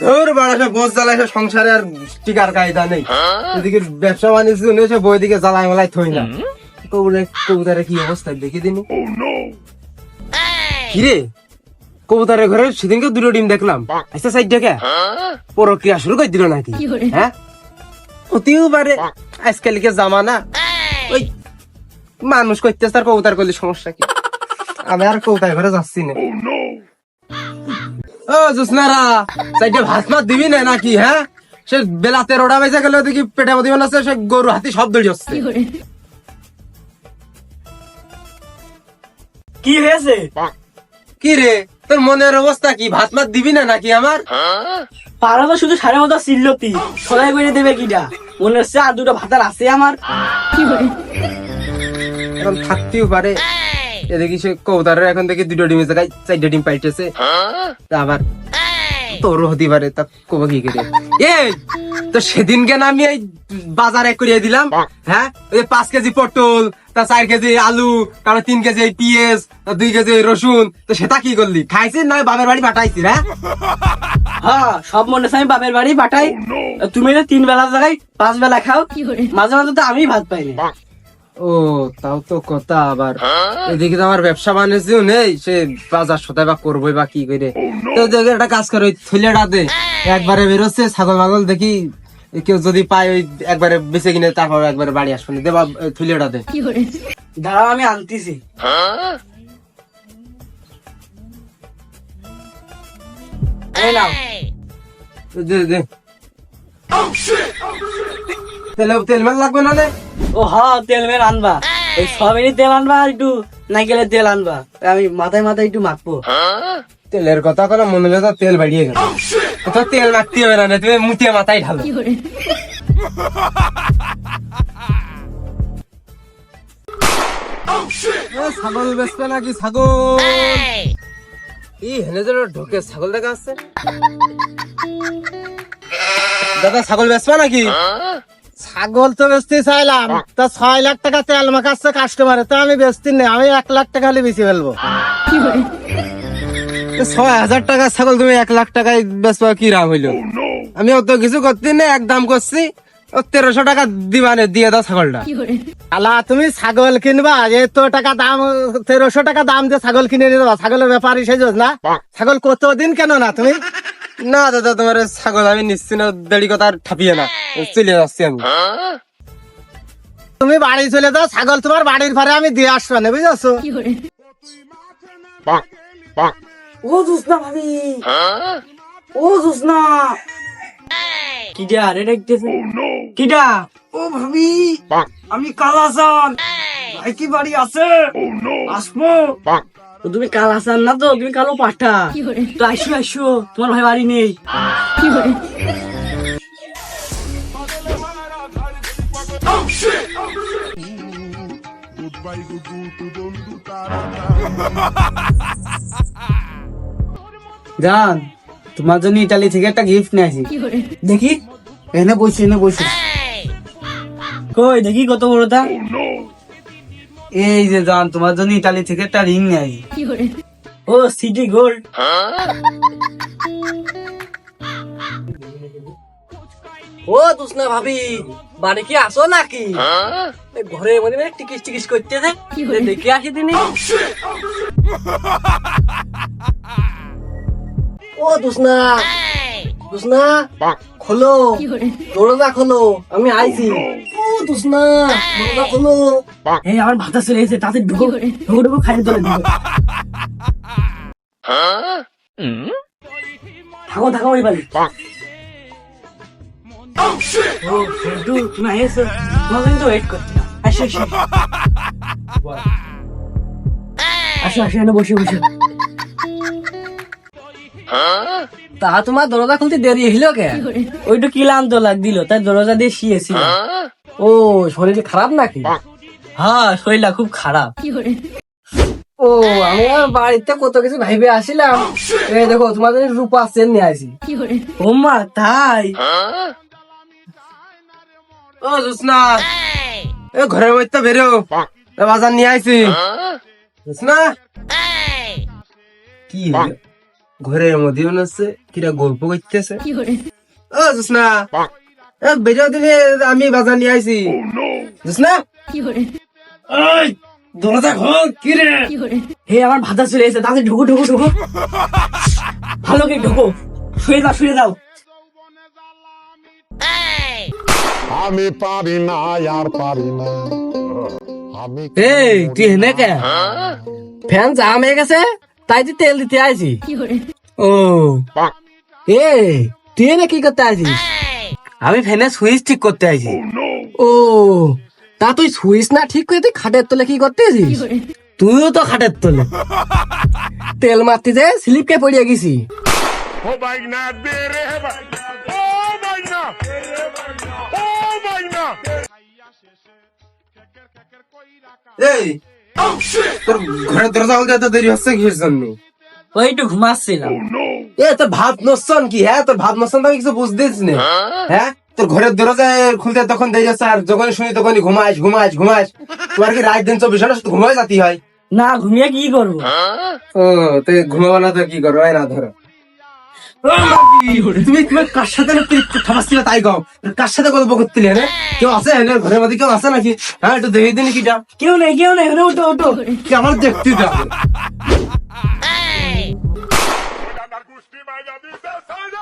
ধর বাড়া সব বোঝ জ্বালায় সব সংসারে আর টিকার কায়দা নেই। এদিকে ব্যবসা বাণিজ্য নিয়ে সব বইদিকে জ্বালায় মালায় থই না। কবুতারে কি অবস্থা দেখি দিনি। কিরে? কবুতারের ঘরে সেদিনকে দুটো ডিম দেখলাম। আচ্ছা সাইড দেখে প্রক্রিয়া শুরু করে দিল নাকি? হ্যাঁ? হতেও পারে আজকালকে জামানা। ওই মানুষ করতে তার কবুতার করলে সমস্যা কি? আমি আর কবুতার ঘরে যাচ্ছি না। ও জুসনারা সাইডে ভাত মাত দিবি না নাকি হ্যাঁ? সে বেলা তেরোটা বেজে গেলে দেখি পেটে মধ্যে মনে হচ্ছে সে গরু হাতি সব দৌড়ি হচ্ছে কি হয়েছে? কি রে তোর মনের অবস্থা কি? ভাত মাত দিবি না নাকি আমার? তো শুধু সাড়ে মতো চিল্লতি সবাই করে দেবে কিটা মনে হচ্ছে আর দুটো ভাতার আছে আমার। এখন থাকতেও পারে। এদিকে সে কবুতারের এখন থেকে দুটো ডিমের জায়গায় চারটা ডিম পাইতেছে। তা আবার তোরও হতে পারে তা কব কি করে? এই তো সেদিন কেন আমি এই বাজারে করিয়ে দিলাম হ্যাঁ? ওই পাঁচ কেজি পটল তা চার কেজি আলু তারপর তিন কেজি এই পেঁয়াজ তা দুই কেজি এই রসুন তো সেটা কি করলি? খাইছিস না বাবার বাড়ি পাঠাইছি হ্যাঁ? হ্যাঁ সব মনে আমি বাপের বাড়ি পাঠাই। তুমি না তিন বেলা জায়গায় পাঁচ বেলা খাও মাঝে মাঝে তো আমি ভাত পাই না। ও তাও তো কথা আবার। এদিকে তো আমার ব্যবসা বাণিজ্য নেই সে বাজার সদাই বা করবোই বা কি করে। তো দেখে একটা কাজ করে ওই থইলেটা দে। একবারে বেরোচ্ছে ছাগল মাগল দেখি কেউ যদি পায় ওই একবারে বেঁচে কিনে তারপর একবারে বাড়ি আসবে দে বা থইলেটা দে। দাঁড়াও আমি আনতেছি। এই নাও। দে দে। তেল তেল মেল লাগবে না রে? ও হ তেল মেল আনবা। এই সবেরই তেল আনবা আর একটু নাইকেলের তেল আনবা। আমি মাথায় মাথায় একটু মাখবো। তেলের কথা কোনো মনে হলে তেল বাড়িয়ে গেল। তো তেল মাখতে হবে না তুমি মুটিয়ে মাথায় ঢালো। ছাগল বেচবে নাকি ছাগল? ই হেনে যেন ঢোকে ছাগল দেখা আছে দাদা ছাগল বেচবা নাকি? ছাগল তো বেচতে চাইলাম। তা ছয় লাখ টাকা তেল মাখাচ্ছে কাস্টমারে তো আমি বেচতে নেই আমি এক লাখ টাকা হলে বেশি ফেলব। ছয় হাজার টাকা ছাগল তুমি এক লাখ টাকায় বেচবা কি রাম হইল? আমি অত কিছু করতে নেই এক দাম করছি তেরোশো টাকা দিবানে দিয়ে দাও ছাগলটা। আলা তুমি ছাগল কিনবা এত টাকা দাম তেরোশো টাকা দাম দিয়ে ছাগল কিনে নিয়ে যাবা ছাগলের ব্যাপার এসে না? ছাগল কতদিন কেন না তুমি? না দাদা তোমার ছাগল আমি নিশ্চিন্ত দেরি কথা আর ঠাপিয়ে না। চলে যাচ্ছি আমি। তুমি বাড়ি চলে যাও ছাগল তোমার বাড়ির ঘরে আমি দিয়ে আসব না বুঝেছ? ও জুসনা ভাবি। ও জুসনা। কিডা রে দেখতেছে। কিডা? ও ভাবি আমি কালাসান। ভাই কি বাড়ি আছে? আসব ও, তুমি কালাসান না তো? তুমি কালো পাঠা। তো আসো আসো। তোমার ভাই বাড়ি নেই। জান তোমার জন্য ইটালি থেকে একটা গিফট নিয়ে আসি। দেখি। এনে বসে এনে বসে। কই দেখি কত বড়টা এই যে জান তোমার জন্য ইটালি থেকে একটা রিং নিয়ে আসি। ও সিটি গোল্ড ও তুসনা ভাবি। বাড়ি কি আসো নাকি? ঘরে মানে মানে টিকিস টিকিস করতেছে। দেখে আসি তিনি ও তুসনা তুসনা খোলো। দরজা খোলো। আমি আইছি। ও তুসনা দরজা খোলো। এই আমার ভাতা চলে এসে তাতে ঢুকো ঢুকো ঢুকো খাই তোলে থাকো থাকো ওই বাড়ি তো তা তোমার দরজা খুলতে দেরি হইল কে ওইটা ক্লান্ত লাগ দিল তাই দরজা দিয়ে শিয়েছিল ও শরীর খারাপ নাকি হ্যাঁ শরীরটা খুব খারাপ ও আমি বাড়িতে কত কিছু ভাইবে আসিলাম এই দেখো তোমাদের রূপা সেন নিয়ে আসি ও মা তাই ও জোসনা এ ঘরের মধ্যে বেরো। বাজার নিয়ে আইছি। জোসনা কি ঘরের মধ্যে মনে হচ্ছে কিরা গল্প করতেছে। ও জোসনা এ, বেজাও দিলে আমি বাজার নিয়ে আইছি। জোসনা এই দরজা খোল কি রে? হে আমার ভাতা চলে এসে তাতে ঢুকো ঢুকো ঢুকো। ভালো করে ঢুকো। শুয়ে যাও শুয়ে যাও। আমি পারি না আর পারি না। আমি এই তুই হেনে কে ফ্যান জাম হয়ে গেছে? তাই তুই তেল দিতে আইছি। ও। এ তুই এনে কি করতে আইছিস? আমি ফ্যানের সুইচ ঠিক করতে আইছি। ও তা তুই সুইচ না ঠিক করে তুই খাটের তলে কি করতে আছিস তুইও তো খাটের তলে। তেল মারতে যে স্লিপ কে পড়িয়ে গেছি। ও ভাই না দে রে ভাই ও ভাই না এই তোর ঘরের দরজা খুলতে এত দেরি হচ্ছে কিসের জন্য? ওই একটু ঘুমাচ্ছিলাম। এ তোর ভাত নসন কি? হ্যাঁ তোর ভাত নসন তো আমি কিছু বুঝতেছি না। হ্যাঁ তোর ঘরের দরজা খুলতে তখন দেরি হচ্ছে আর যখন শুনি তখনই ঘুমাস ঘুমাস ঘুমাস তোমার কি রাত দিন চব্বিশ ঘণ্টা শুধু যাতি হয়? না ঘুমিয়ে কি করব? ও তো ঘুমাবো না তো কি করব? না ধরো। তুমি তোমার কার সাথে তাই গাও কার সাথে গল্প করছিলে হ্যাঁ কেউ আছে ঘরের মধ্যে কেউ আছে নাকি? হ্যাঁ একটু দেখে দিন কিটা কেউ নেই কেউ নেই? ওঠো কি আমার দেখতে যাবে সারা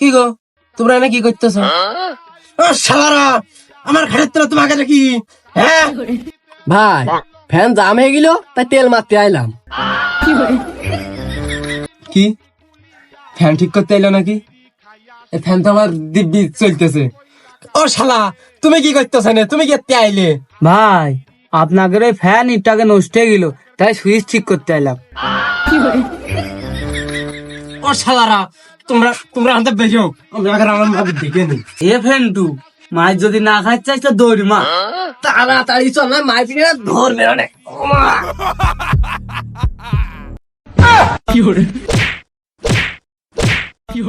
কি গো তোমরা এনে কি করতেছো? শালারা! আমার ঘরের তোরা তোমাকে নাকি হ্যাঁ ভাই ফ্যান জাম হয়ে গেল তাই তেল মারতে আইলাম। কি ফ্যান ঠিক করতে এলো নাকি? ফ্যান তো আমার দিব্যি চলতেছে। ও শালা তুমি কি করতেছো না? তুমি কি আইলে? ভাই আপনাদের ওই ফ্যান ইটটাকে নষ্ট হয়ে গেল তাই সুইচ ঠিক করতে এলাম। ও শালারা তোমরা তোমরা আনতে বেজো। আমরা আগে আমার ভাবি দেখে নি। এ ফ্যান টু মাছ যদি না খাই চাইছ তো দৌড় মা। তাড়াতাড়ি চল না মাছ ধরবে অনেক কি